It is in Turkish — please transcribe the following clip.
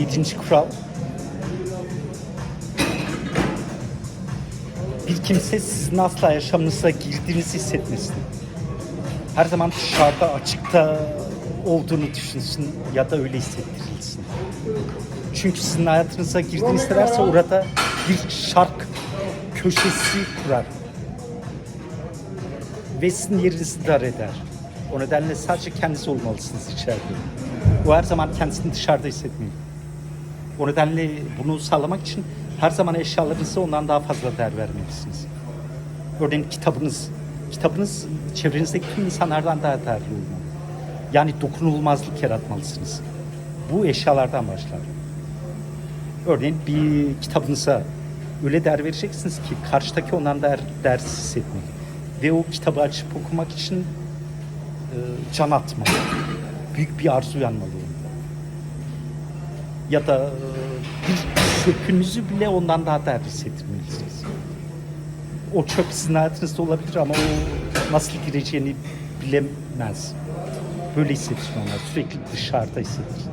yedinci kural. Bir kimse sizin asla yaşamınıza girdiğinizi hissetmesin. Her zaman dışarıda açıkta olduğunu düşünsün ya da öyle hissettirilsin. Çünkü sizin hayatınıza girdiğini hissederse orada bir şark köşesi kurar. Ve sizin yerinizi dar eder. O nedenle sadece kendisi olmalısınız içeride. O her zaman kendisini dışarıda hissetmeyin. O nedenle bunu sağlamak için her zaman eşyalarınıza ondan daha fazla değer vermelisiniz. Örneğin kitabınız. Kitabınız çevrenizdeki tüm insanlardan daha değerli olmalı. Yani dokunulmazlık yaratmalısınız. Bu eşyalardan başlar. Örneğin bir kitabınıza öyle değer vereceksiniz ki karşıdaki ondan değer, değersiz hissetmeli. Ve o kitabı açıp okumak için e, can atmalı. Büyük bir arzu uyanmalı. Ya da e, bir çöpünüzü bile ondan daha değerli hissettirmelisiniz. O çöp sizin hayatınızda olabilir ama o nasıl gireceğini bilemez. Böyle hissetsin. Sürekli dışarıda hissetsin.